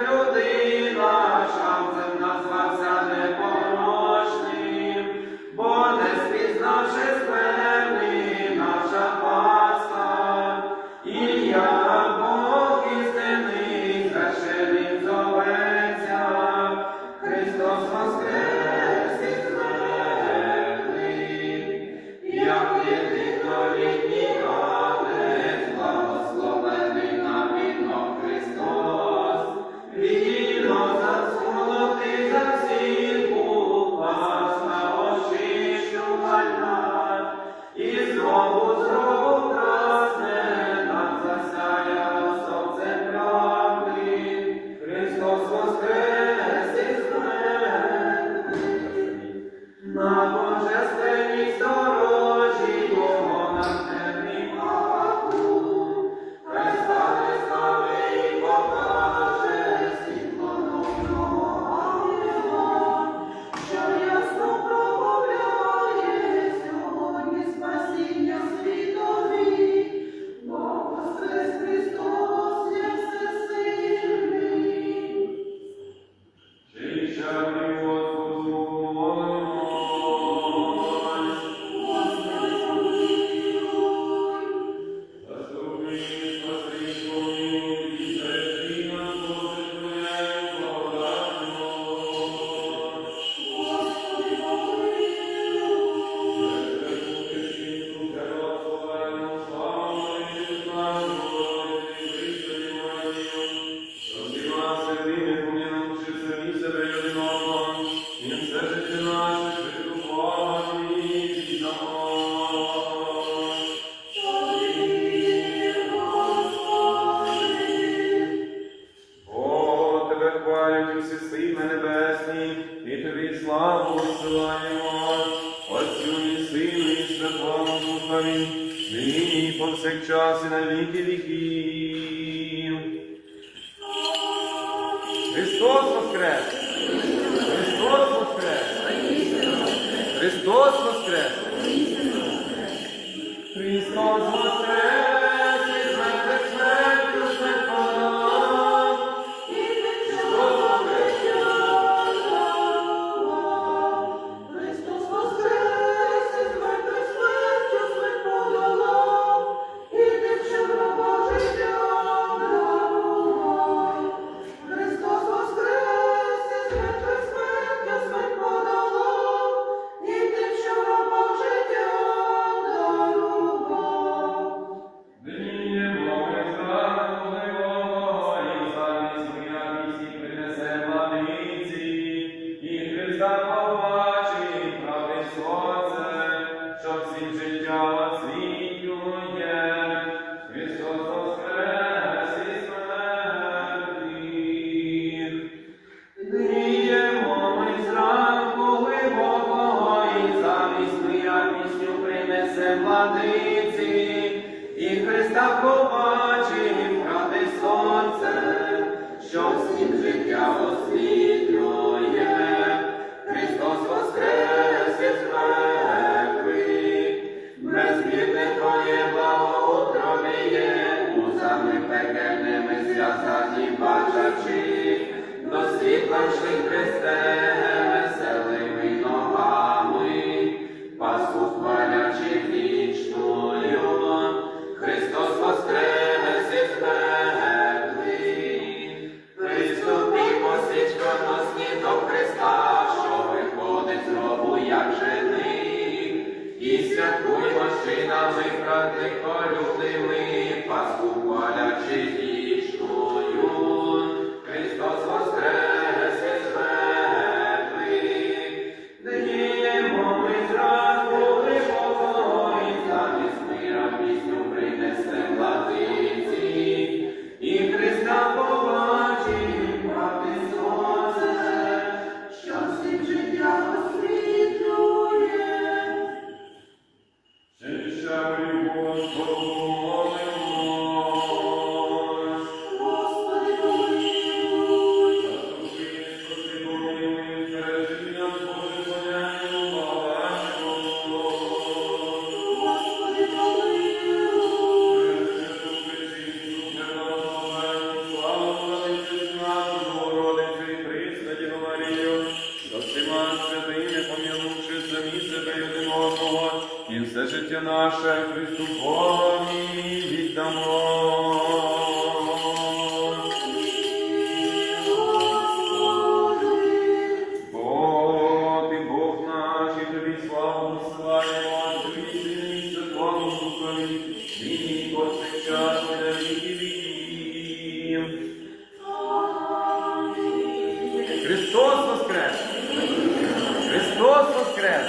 pero дітом Христа, що виходить з гробу, як жених, і святкуємо шинами, братних полюбними, пасху палячи. життя наше Христу Богу віддамо. Христос воскрес! Христос воскрес!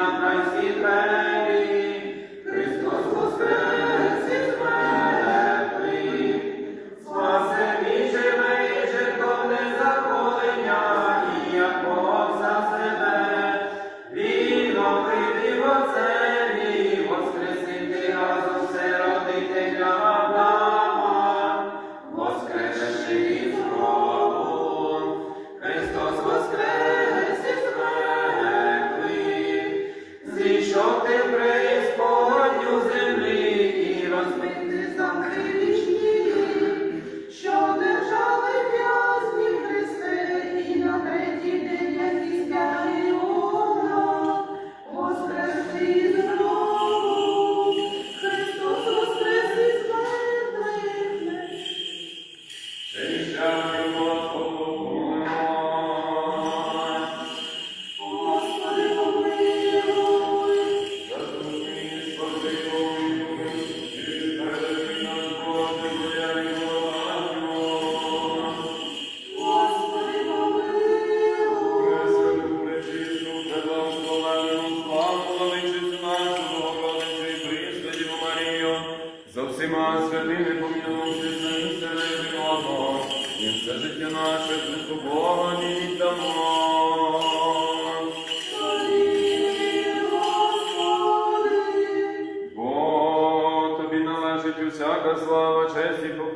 Christ in man. salvación Joseph